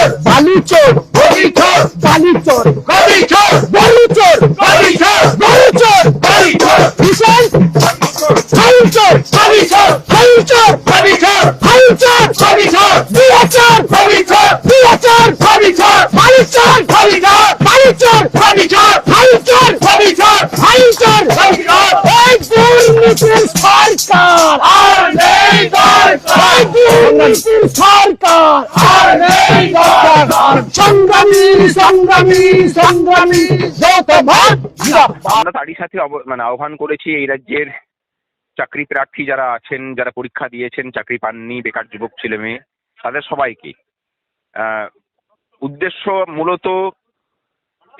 চোর বালি চোর গদি চোর বালি চোর গদি চোর বালি চোর গদি চোর বালি চোর গদি চোর কিষান ফাইল চোর গদি চোর ফাইল চোর গদি চোর ফাইল চোর গদি চোর দিয়া চোর গদি চোর দিয়া চোর গদি চোর বালি চোর গদি চোর বালি চোর গদি চোর সরকার সংগ্রামী সংগ্রামী সংগ্রামী আমরা তারই সাথে মানে আহ্বান করেছি এই রাজ্যের চাকরি প্রার্থী যারা আছেন, যারা পরীক্ষা দিয়েছেন, চাকরি পাননি, বেকার যুবক ছেলে মেয়ে, তাদের সবাইকে। উদ্দেশ্য মূলত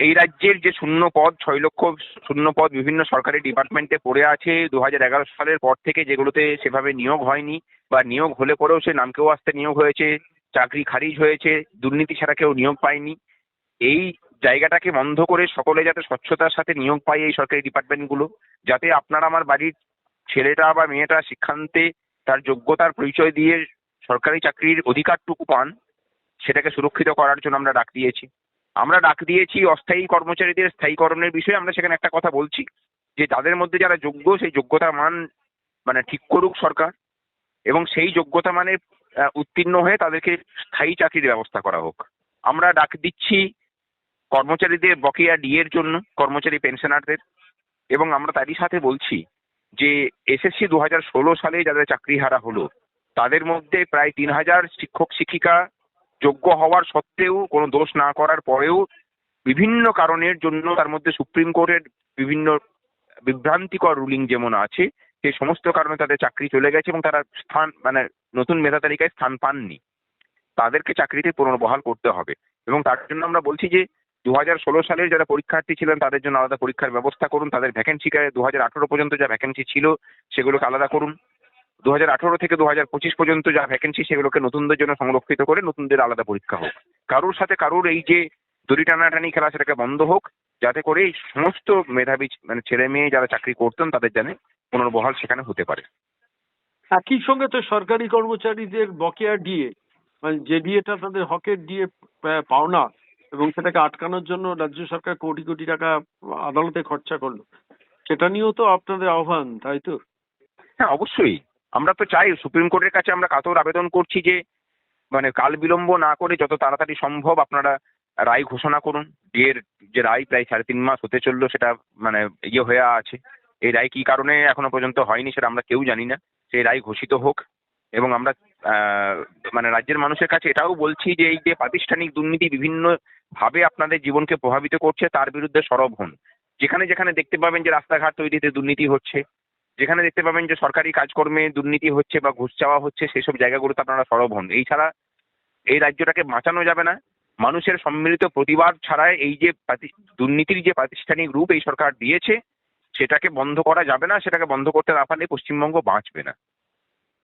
এই রাজ্যের যে শূন্য পদ, ছয় লক্ষ শূন্য পদ বিভিন্ন সরকারি ডিপার্টমেন্টে পড়ে আছে দু হাজার এগারো সালের পর থেকে যেগুলোতে সেভাবে নিয়োগ হয়নি বা নিয়োগ হলে পরেও সে নামকেও আসতে নিয়োগ হয়েছে, চাকরি খারিজ হয়েছে, দুর্নীতি ছাড়া কেউ নিয়োগ পায়নি। এই জায়গাটাকে বন্ধ করে সকলে যাতে স্বচ্ছতার সাথে নিয়োগ পায় এই সরকারি ডিপার্টমেন্টগুলো, যাতে আপনার আমার বাড়ির ছেলেটা বা মেয়েটা শিক্ষান্তে তার যোগ্যতার পরিচয় দিয়ে সরকারি চাকরির অধিকারটুকু পান, সেটাকে সুরক্ষিত করার জন্য আমরা ডাক দিয়েছি। আমরা ডাক দিয়েছি অস্থায়ী কর্মচারীদের স্থায়ীকরণের বিষয়ে আমরা সেখানে একটা কথা বলছি, যে তাদের মধ্যে যারা যোগ্য, সেই যোগ্যতার মান মানে ঠিক করুক সরকার এবং সেই যোগ্যতা মানে উত্তীর্ণ হয়ে তাদেরকে স্থায়ী চাকরির ব্যবস্থা করা হোক। আমরা ডাক দিচ্ছি কর্মচারীদের বকেয়া ডিএর জন্য, কর্মচারী পেনশনারদের এবং আমরা তারই সাথে বলছি যে এসএসসি দু হাজার ষোলো সালে যাদের চাকরি হারা হলো, তাদের মধ্যে প্রায় তিন হাজার শিক্ষক, শিক্ষিকা যোগ্য হওয়ার সত্ত্বেও কোনো দোষ না করার পরেও বিভিন্ন কারণের জন্য তার মধ্যে সুপ্রিম কোর্টের বিভিন্ন বিভ্রান্তিকর রুলিং যেমন আছে সেই সমস্ত কারণে তাদের চাকরি চলে গেছে এবং তারা স্থান মানে নতুন মেধা তালিকায় স্থান পাননি। তাদেরকে চাকরিতে পুনর্বহাল করতে হবে এবং তার জন্য আমরা বলছি যে দু হাজার ষোলো সালের যারা পরীক্ষার্থী ছিলেন, তাদের জন্য আলাদা পরীক্ষার ব্যবস্থা করুন। তাদের ভ্যাকেন্সিকে দু হাজার আঠারো পর্যন্ত যা ভ্যাকেন্সি ছিল, সেগুলোকে আলাদা করুন। দু হাজার আঠারো থেকে দু হাজার পঁচিশ পর্যন্ত যা ভ্যাকেন্সি সেগুলোকে নতুনদের জন্য সংরক্ষিত করে নতুনদের আলাদা পরীক্ষা হোক। কারোর সাথে কারোর এই যে দড়ি টানাটানি খেলা সেটাকে বন্ধ হোক যাতে করে এই সমস্ত মেধাবী মানে ছেলে মেয়ে যারা চাকরি করতেন তাদের জানে পুনর্বহাল সেখানে হতে পারে। একই সঙ্গে তো সরকারি কর্মচারীদের বকেয়া ডিএ মানে যে ডিএটা তাদের হকের ডিএ পাওনা এবং সেটাকে আটকানোর জন্য রাজ্য সরকার কোটি কোটি টাকা আদালতে খরচা করল। সেটা নিয়েও তো আপনাদের আহ্বান তাই তো? হ্যাঁ অবশ্যই। আমরা তো চাই সুপ্রিম কোর্টের কাছে আমরা কাতর আবেদন করছি যে মানে কাল বিলম্ব না করে যত তাড়াতাড়ি সম্ভব আপনারা রায় ঘোষণা করুন। এর যে রায় প্রায় সাড়ে তিন মাস হতে চলল, সেটা মানে ইয়ে হয়ে আছে। এই রায় কি কারণে এখনও পর্যন্ত হয়নি সেটা আমরা কেউ জানি না। সেই রায় ঘোষিত হোক এবং আমরা মানে রাজ্যের মানুষের কাছে এটাও বলছি যে, এই যে প্রাতিষ্ঠানিক দুর্নীতি বিভিন্ন ভাবে আপনাদের জীবনকে প্রভাবিত করছে, তার বিরুদ্ধে সরব হন। যেখানে যেখানে দেখতে পাবেন যে রাস্তাঘাট তৈরিতে দুর্নীতি হচ্ছে। যেখানে দেখতে পাবেন যে সরকারি কাজকর্মে দুর্নীতি হচ্ছে বা ঘুষ চাওয়া হচ্ছে, সেসব জায়গাগুলোতে আপনারা সরব হন। এই ছাড়া এই রাজ্যটাকে বাঁচানো যাবে না। মানুষের সম্মিলিত প্রতিবাদ ছাড়াই এই যে দুর্নীতির যে প্রাতিষ্ঠানিক রূপ এই সরকার দিয়েছে, সেটাকে বন্ধ করা যাবে না, সেটাকে বন্ধ করতে না পারলে পশ্চিমবঙ্গ বাঁচবে না।